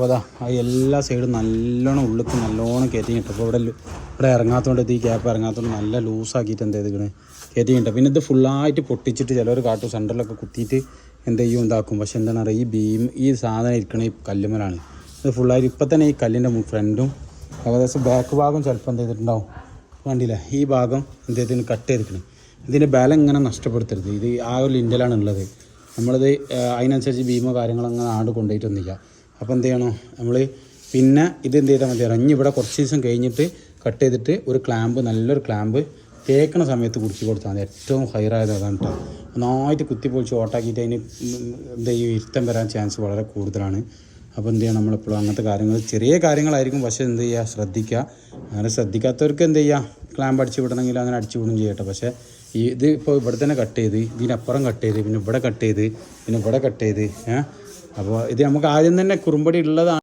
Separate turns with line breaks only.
അപ്പോൾ അതാ ആ എല്ലാ സൈഡും നല്ലോണം ഉള്ളിക്ക് നല്ലോണം കയറ്റി കിട്ടും അപ്പോൾ ഇവിടെ ഇവിടെ ഇറങ്ങാത്തതുകൊണ്ട് ഈ ഗ്യാപ്പ് ഇറങ്ങാത്തതുകൊണ്ട് നല്ല ലൂസാക്കിയിട്ട് എന്ത് ചെയ്തിക്കണ് കയറ്റി കിട്ടും പിന്നെ ഇത് ഫുള്ളായിട്ട് പൊട്ടിച്ചിട്ട് ചിലർ കാട്ടും സെന്ററിലൊക്കെ കുത്തിയിട്ട് എന്ത് ചെയ്യും ഇതാക്കും. പക്ഷെ എന്താണ് പറയുക ഈ ബീം ഈ സാധനം ഇരിക്കണ ഈ കല്ലുമലാണ്. ഇത് ഫുള്ളായിട്ട് ഇപ്പം തന്നെ ഈ കല്ലിന്റെ ഫ്രണ്ടും ഏകദേശം ബാക്ക് ഭാഗം ചിലപ്പോൾ എന്ത് ചെയ്തിട്ടുണ്ടാവും? വണ്ടിയില്ല ഈ ഭാഗം എന്ത് ചെയ്തിന് കട്ട് ചെയ്തിരിക്കണം. ഇതിന്റെ ബലം ഇങ്ങനെ നഷ്ടപ്പെടുത്തരുത്. ഇത് ആ ഒരു ലിൻഡലാണ് ഉള്ളത്. നമ്മളിത് അതിനനുസരിച്ച് ഭീമോ കാര്യങ്ങളോ അങ്ങനെ ആണ്ട് കൊണ്ടുപോയിട്ടൊന്നുമില്ല. അപ്പോൾ എന്ത് ചെയ്യണോ? നമ്മൾ പിന്നെ ഇത് എന്ത് ചെയ്താൽ മതി ഇറങ്ങി ഇവിടെ കുറച്ച് ദിവസം കഴിഞ്ഞിട്ട് കട്ട് ചെയ്തിട്ട് ഒരു ക്ലാമ്പ് നല്ലൊരു ക്ലാമ്പ് തേക്കണ സമയത്ത് കുടിച്ച് കൊടുത്താൽ മതി. ഏറ്റവും ഹൈറായത് അതാണ് കേട്ടോ നന്നായിട്ട് കുത്തിപ്പൊളിച്ച് ഓട്ടാക്കിയിട്ട് അതിന് എന്താ ചെയ്യും? ഇരുത്തം വരാൻ ചാൻസ് വളരെ കൂടുതലാണ്. അപ്പോൾ എന്ത് ചെയ്യണം? നമ്മളെപ്പോഴും അങ്ങനത്തെ കാര്യങ്ങൾ ചെറിയ കാര്യങ്ങളായിരിക്കും. പക്ഷേ എന്ത് ചെയ്യുക ശ്രദ്ധിക്കുക അങ്ങനെ ശ്രദ്ധിക്കാത്തവർക്ക് എന്ത് ചെയ്യുക ക്ലാമ്പ് അടിച്ച് വിടണമെങ്കിൽ അങ്ങനെ അടിച്ച് വിടും ചെയ്യട്ടെ പക്ഷേ ഇത് ഇപ്പോൾ ഇവിടെ തന്നെ കട്ട് ചെയ്ത് ഇതിനപ്പുറം കട്ട് ചെയ്ത് പിന്നെ ഇവിടെ കട്ട് ചെയ്ത് പിന്നെ ഇവിടെ കട്ട് ചെയ്ത് ഏഹ് അപ്പോൾ ഇത് നമുക്ക് ആദ്യം തന്നെ കുറുമ്പടി ഉള്ളതാണ്.